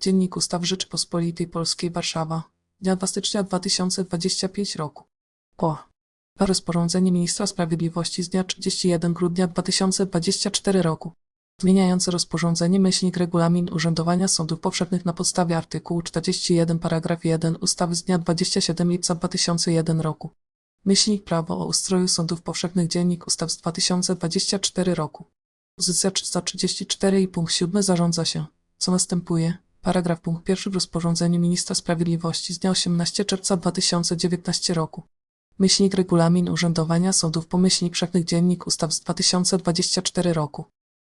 Dziennik Ustaw Rzeczypospolitej Polskiej Warszawa. Dnia 2 stycznia 2025 roku. Po. Rozporządzenie Ministra Sprawiedliwości z dnia 31 grudnia 2024 roku. Zmieniające rozporządzenie myślnik regulamin urzędowania sądów powszechnych na podstawie artykułu 41 paragraf 1 ustawy z dnia 27 lipca 2001 roku. Myślnik prawo o ustroju sądów powszechnych dziennik ustaw z 2024 roku. Pozycja 334 i punkt 7 zarządza się, co następuje. Paragraf punkt pierwszy w rozporządzeniu Ministra Sprawiedliwości z dnia 18 czerwca 2019 roku. Myślnik regulamin urzędowania sądów pomyślnik wszechnych dziennik ustaw z 2024 roku.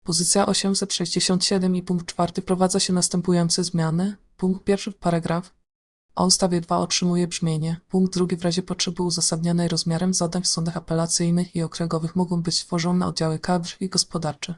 Pozycja 867 i punkt 4 wprowadza się następujące zmiany. Punkt pierwszy paragraf o ustawie 2 otrzymuje brzmienie. Punkt drugi w razie potrzeby uzasadnionej rozmiarem zadań w sądach apelacyjnych i okręgowych mogą być tworzone oddziały kadr i gospodarcze.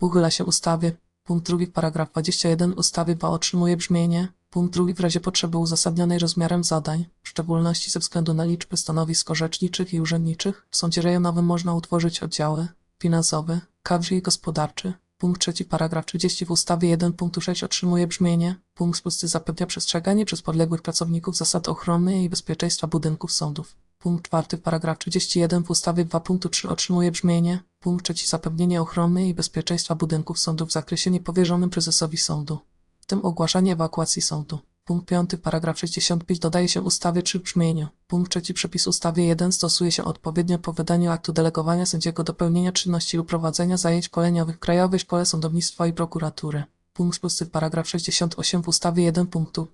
Uchyla się ustawie. Punkt drugi paragraf 21 ustawy 2 otrzymuje brzmienie. Punkt drugi w razie potrzeby uzasadnionej rozmiarem zadań, w szczególności ze względu na liczbę stanowisk orzeczniczych i urzędniczych, w sądzie rejonowym można utworzyć oddziały finansowy, kadr i gospodarczy. Punkt trzeci paragraf 30 w ustawie 1 punktu 6 otrzymuje brzmienie. Punkt szósty zapewnia przestrzeganie przez podległych pracowników zasad ochrony i bezpieczeństwa budynków sądów. Punkt czwarty paragraf 31 w ustawie 2 punktu 3 otrzymuje brzmienie. Punkt trzeci zapewnienie ochrony i bezpieczeństwa budynków sądów w zakresie niepowierzonym prezesowi sądu, w tym ogłaszanie ewakuacji sądu. Punkt 5 paragraf 65 dodaje się ustawie 3 w brzmieniu. Punkt trzeci przepis ustawie 1 stosuje się odpowiednio po wydaniu aktu delegowania sędziego do pełnienia czynności lub prowadzenia zajęć szkoleniowych w Krajowej Szkole Sądownictwa i Prokuratury. Punkt 6 paragraf 68 w ustawie 1 punktu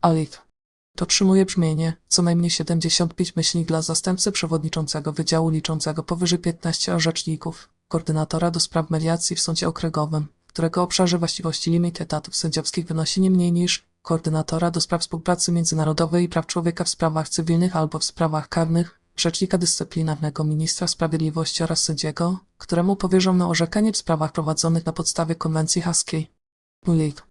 alif. To brzmienie co najmniej 75 myślnik dla zastępcy przewodniczącego wydziału liczącego powyżej 15 orzeczników, koordynatora do spraw mediacji w sądzie okręgowym, którego obszarze właściwości limit etatów sędziowskich wynosi nie mniej niż koordynatora do spraw współpracy międzynarodowej i praw człowieka w sprawach cywilnych albo w sprawach karnych, rzecznika dyscyplinarnego ministra sprawiedliwości oraz sędziego, któremu powierzono orzekanie w sprawach prowadzonych na podstawie konwencji haskiej. Ulik.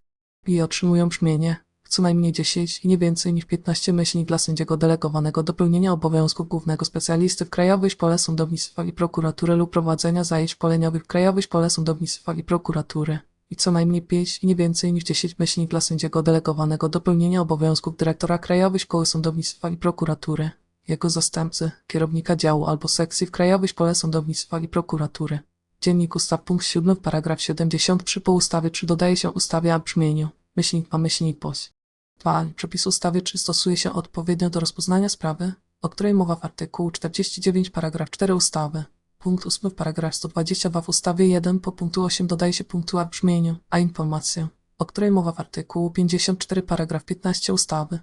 I otrzymują brzmienie co najmniej 10 i nie więcej niż 15 myślnik dla sędziego delegowanego do pełnienia obowiązków głównego specjalisty w Krajowej Szkole Sądownictwa i Prokuratury lub prowadzenia zajęć szkoleniowych w Krajowej Szkole Sądownictwa i Prokuratury i co najmniej 5 i nie więcej niż 10 myślnik dla sędziego delegowanego do pełnienia obowiązków dyrektora Krajowej Szkoły Sądownictwa i Prokuratury, jego zastępcy, kierownika działu albo sekcji w Krajowej Szkole Sądownictwa i Prokuratury. Dziennik ustaw punkt 7 paragraf 73 po ustawie 3 dodaje się ustawie o brzmieniu myślnik ma myślnik poś. 2. Przepis ustawy 3 stosuje się odpowiednio do rozpoznania sprawy, o której mowa w artykułu 49 paragraf 4 ustawy. Punkt 8 paragraf 122 w ustawie 1 po punktu 8 dodaje się punktu a w brzmieniu, a informację, o której mowa w artykułu 54 paragraf 15 ustawy.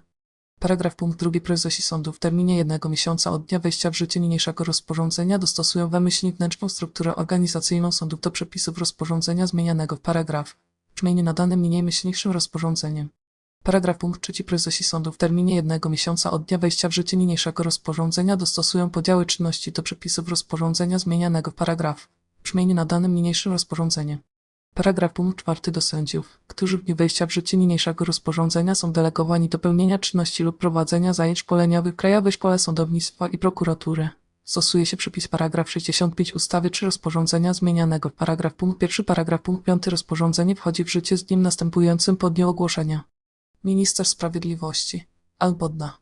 Paragraf punkt 2 prezesi sądu w terminie jednego miesiąca od dnia wejścia w życie niniejszego rozporządzenia dostosują wymyślnie wnętrzną strukturę organizacyjną sądów do przepisów rozporządzenia zmienianego w paragraf brzmieniu nadanym niniejszym rozporządzeniem. Paragraf punkt trzeci prezesi sądu w terminie jednego miesiąca od dnia wejścia w życie niniejszego rozporządzenia dostosują podziały czynności do przepisów rozporządzenia zmienianego paragraf w brzmieniu nadanym niniejszym rozporządzeniem. Paragraf punkt czwarty do sędziów, którzy w dniu wejścia w życie niniejszego rozporządzenia są delegowani do pełnienia czynności lub prowadzenia zajęć szkoleniowych w Krajowej Szkole Sądownictwa i Prokuratury. Stosuje się przepis paragraf 65 ustawy czy rozporządzenia zmienianego. Paragraf punkt pierwszy, paragraf punkt piąty rozporządzenie wchodzi w życie z dniem następującym po dniu ogłoszenia. Minister Sprawiedliwości. Albodna.